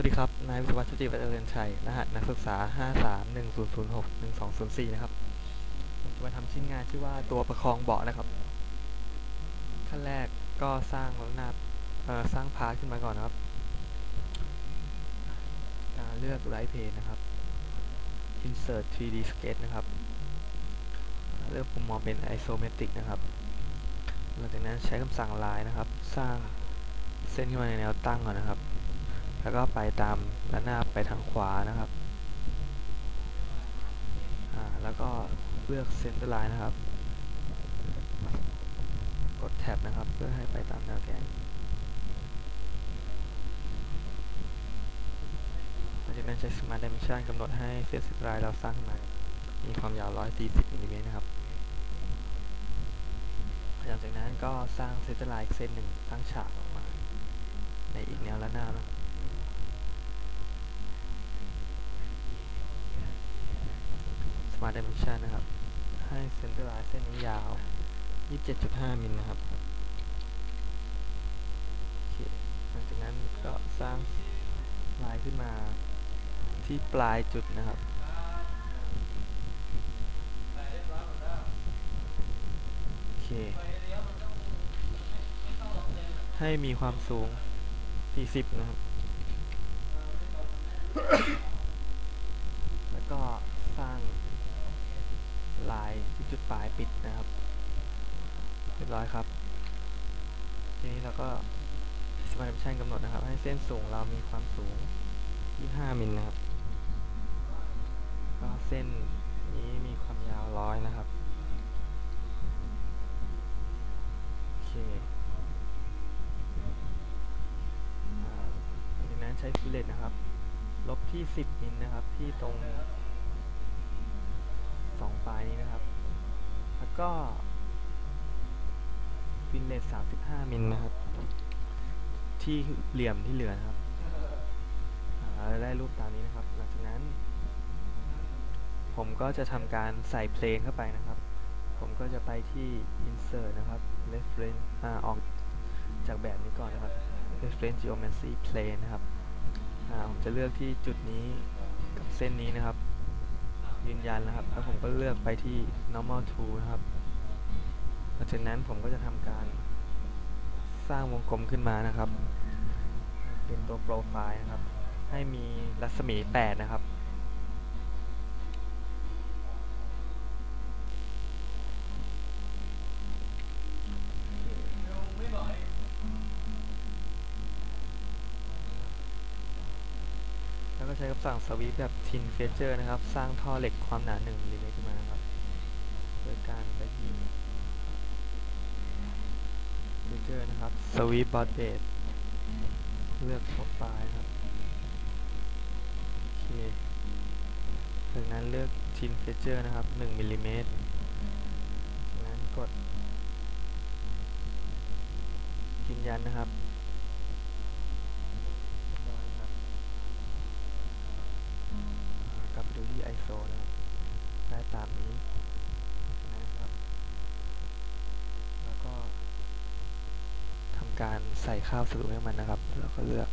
วัสดีครับ นายวิศวัฒน์ชุติวัฒน์เจริญชัย รหัสนักศึกษา 5310061204 นะครับ ผมจะมาทำชิ้นงานชื่อว่าตัวประคองเบาะนะครับ ขั้นแรกก็สร้างระนาสร้างพาร์ทขึ้นมาก่อนนะครับาเลือก right pane นะครับ insert 3D sketch นะครับ เลือกมุมมองเป็น isometric นะครับ หลังจากนั้นใช้คำสั่ง line นะครับ สร้างเส้นขึ้นมาในแนวตั้งก่อนนะครับ แล้วก็ไปตามระนาไปทางขวานะครับแล้วก็เลือก center line นะครับ กดแท็บนะครับ เพื่อให้ไปตามแนวแกนหลังจากนั้นใช้ Smart Dimension กำหนดให้เส้นสุดท้ายเราสร้างขึ้นมามีความยาว 140มิลลิเมตรนะครับหลังจากนั้นก็สร้างเส้นลายอีกเส้นหนึ่งตั้งฉากออกมา ในอีกแนวระนานะครับ Smart Dimension นะครับ ให้เส้นลายเส้นนี้ยาว 27.5มิลนะครับหลังจากนั้นก็สร้างลายขึ้นมาที่ปลายจุดนะครับโอเคให้มีความสูง 40 นะครับ แล้วก็สร้างลายที่ จุดปลายปิดนะครับเรียบร้อยครับ ทีนี้เราก็ Smart Dimension กำหนดนะครับ ให้เส้นสูงเรามีความสูง 25มิลนะครับก็เส้นนี้มีความยาวร้อยนะครับโอเคอ่าหลังจากนั้นใช้ฟิลเลตนะครับ ลบที่ 10มิลนะครับที่ตรงสองปลายนี้นะครับ ก็ฟิลเลต35มิลนะครับ ที่เหลี่ยมที่เหลือนะครับอ่าได้รูปตามนี้นะครับ หลังจากนั้น ผมก็จะทำการใส่เพลงเข้าไปนะครับ ผมก็จะไปที่ insert นะครับ reference อ่าออกจากแบบนี้ก่อนนะครับ reference geometry plane นะครับอ่าผมจะเลือกที่จุดนี้กับเส้นนี้นะครับ ยืนยันนะครับ แล้วผมก็เลือกไปที่ normal to นะครับหลังจากนั้นผมก็จะทำการสร้างวงกลมขึ้นมานะครับ เป็นตัวโปรไฟล์นะครับ ให้มีรัศมี 8 นะครับ ก็ใช้คำสั่งสวีปแบบ tin feature นะครับ สร้างท่อเหล็กความหนา1มิลลิเมตรขึ้นมานะครับโดยการไปที่ feature นะครับ sweep board base เลือก profile นะครับโอเคจากนั้นเลือก tin feature นะครับ1มิลลิเมตรจากนั้นกดยืนยันนะครับเรียบร้อยนะครับ กลับไป ดูที่ ISO นะครับ ได้ตามนี้นะครับ แล้วก็ทำการใส่ข้าวสรุปให้มันนะครับ แล้วก็เลือก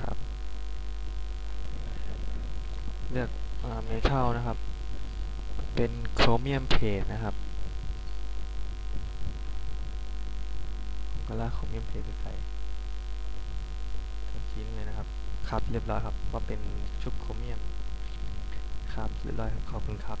ครับ เลือกเมทัลนะครับ เป็นโครเมียมเพจนะครับผมก็ลากโครเมียมเพจไปใส่ทั้งชิ้นเลยนะ ครับเรียบร้อยครับว่าเป็นชุดโครเมียมครับเรียบร้อยครับขอบคุณครับ